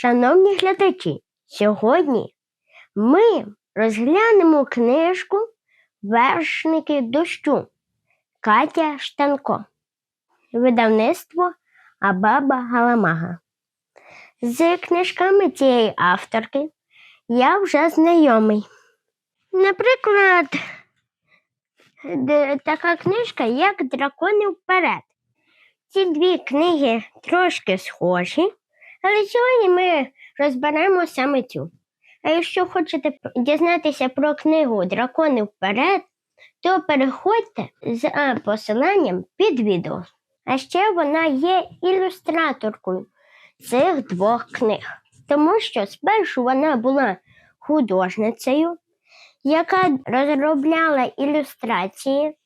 Шановні глядачі, сьогодні ми розглянемо книжку Вершники дощу Катя Штанко. Видавництво Абаба Галамага. З книжками цієї авторки я вже знайомий. Наприклад, така книжка, як Дракони вперед. Ці дві книги трошки схожі, але сьогодні ми розберемо саме цю. А якщо хочете дізнатися про книгу Дракони вперед, то переходьте за посиланням під відео. А ще вона є ілюстраторкою цих двох книг, тому що спершу вона була художницею, яка розробляла ілюстрації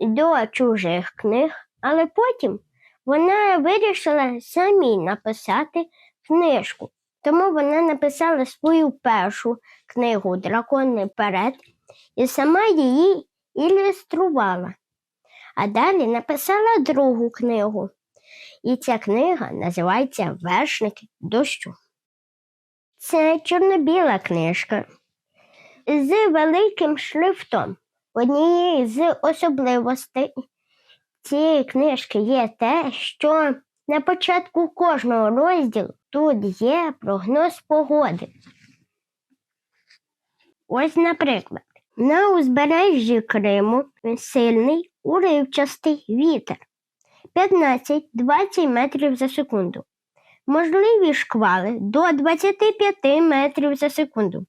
до чужих книг, але потім вона вирішила самі написати книжку. Тому вона написала свою першу книгу Дракони перед і сама її ілюструвала. А далі написала другу книгу. І ця книга називається Вершники дощу. Це чорно-біла книжка з великим шрифтом. Однією з особливостей цієї книжки є те, що на початку кожного розділу тут є прогноз погоди. Ось, наприклад, на узбережжі Криму сильний уривчастий вітер 15-20 метрів за секунду. Можливі шквали до 25 метрів за секунду.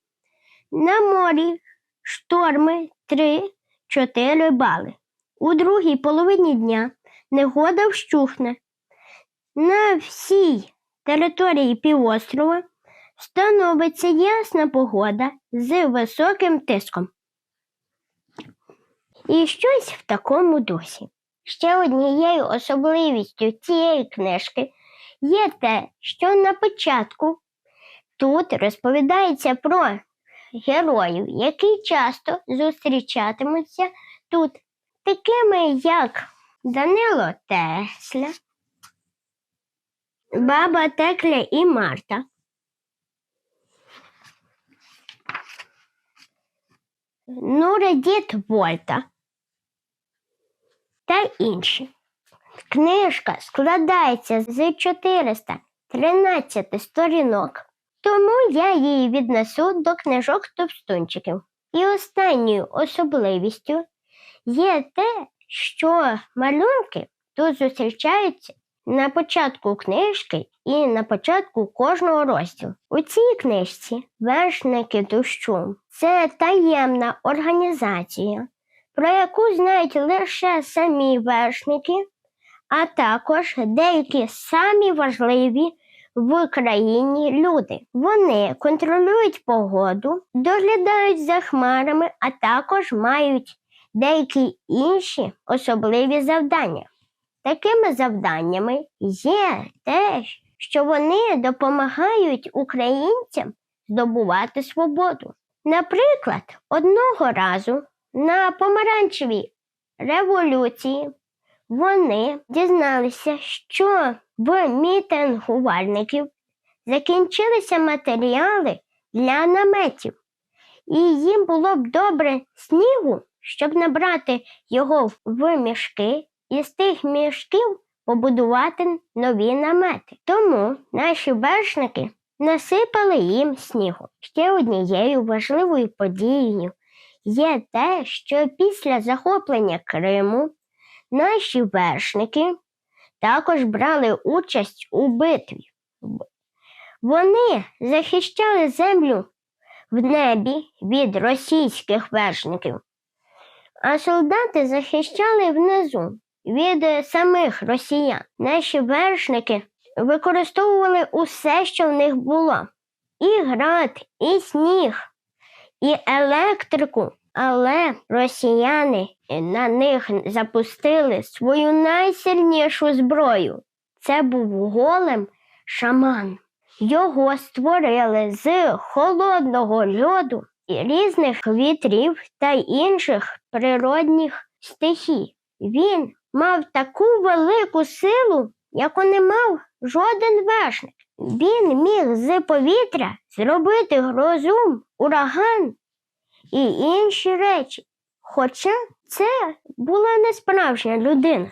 На морі шторми 3-4 бали. У другій половині дня негода вщухне. На всій території півострова становиться ясна погода з високим тиском. І щось в такому дусі. Ще однією особливістю цієї книжки є те, що на початку тут розповідається про героїв, які часто зустрічатимуться тут, такими як Данило Тесля, Баба Текля і Марта. Нуредіт Вольта та інші. Книжка складається з 413 сторінок, тому я її віднесу до книжок товстунчиків. І останньою особливістю є те, що малюнки тут зустрічаються на початку книжки і на початку кожного розділу. У цій книжці вершники дощу це таємна організація, про яку знають лише самі вершники, а також деякі самі важливі в країні люди. Вони контролюють погоду, доглядають за хмарами, а також мають деякі інші особливі завдання. Такими завданнями є те, що вони допомагають українцям здобувати свободу. Наприклад, одного разу на помаранчевій революції вони дізналися, що в мітингувальників закінчилися матеріали для наметів, і їм було б добре снігу, щоб набрати його в мішки і з тих мішків побудувати нові намети. Тому наші вершники насипали їм снігу. Ще однією важливою подією є те, що після захоплення Криму наші вершники також брали участь у битві. Вони захищали землю в небі від російських вершників, а солдати захищали внизу від е, самих росіян. Наші вершники використовували усе, що в них було: і град, і сніг, і електрику. Але росіяни на них запустили свою найсильнішу зброю. Це був голем шаман. Його створили з холодного льоду різних вітрів та інших природних стихій. Він мав таку велику силу, яку не мав жоден вершник. Він міг з повітря зробити грозу, ураган і інші речі. Хоча це була не справжня людина,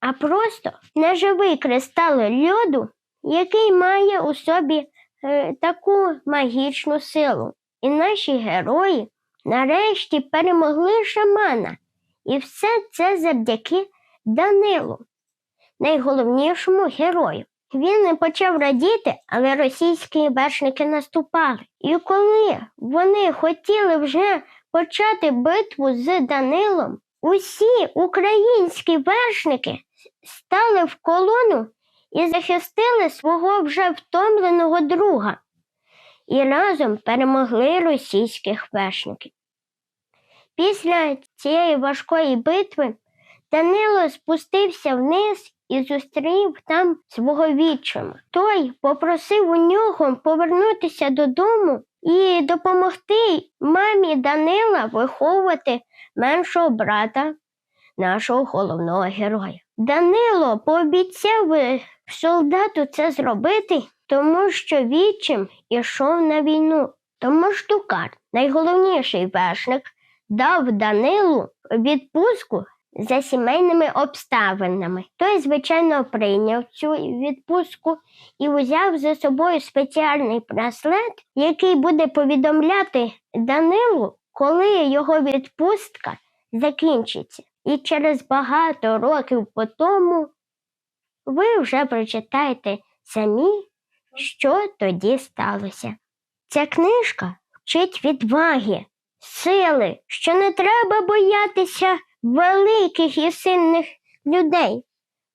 а просто неживий кристал льоду, який має у собі е, таку магічну силу. І наші герої нарешті перемогли шамана. І все це завдяки Данилу, найголовнішому герою. Він не почав радіти, але російські вершники наступали. І коли вони хотіли вже почати битву з Данилом, усі українські вершники стали в колону і захистили свого вже втомленого друга і разом перемогли російських вершників. Після цієї важкої битви Данило спустився вниз і зустрів там свого відчима. Той попросив у нього повернутися додому і допомогти мамі Данила виховувати меншого брата нашого головного героя. Данило пообіцяв солдату це зробити, тому що відчим ішов на війну. Тому штукар, найголовніший вершник, дав Данилу відпустку за сімейними обставинами. Той, звичайно, прийняв цю відпустку і взяв за собою спеціальний браслет, який буде повідомляти Данилу, коли його відпустка закінчиться. І через багато років по тому ви вже прочитаєте самі, що тоді сталося. Ця книжка вчить відваги, сили, що не треба боятися великих і сильних людей.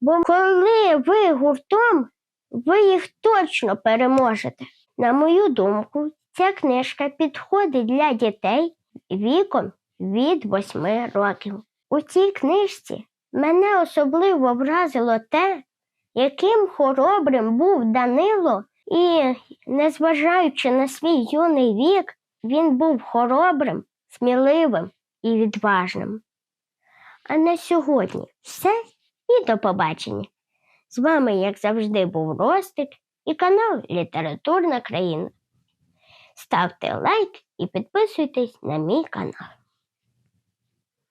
Бо коли ви гуртом, ви їх точно переможете. На мою думку, ця книжка підходить для дітей віком від 8 років. У цій книжці мене особливо вразило те, яким хоробрим був Данило, і, незважаючи на свій юний вік, він був хоробрим, сміливим і відважним. А на сьогодні все і до побачення. З вами, як завжди, був Ростик і канал Літературна країна. Ставте лайк і підписуйтесь на мій канал.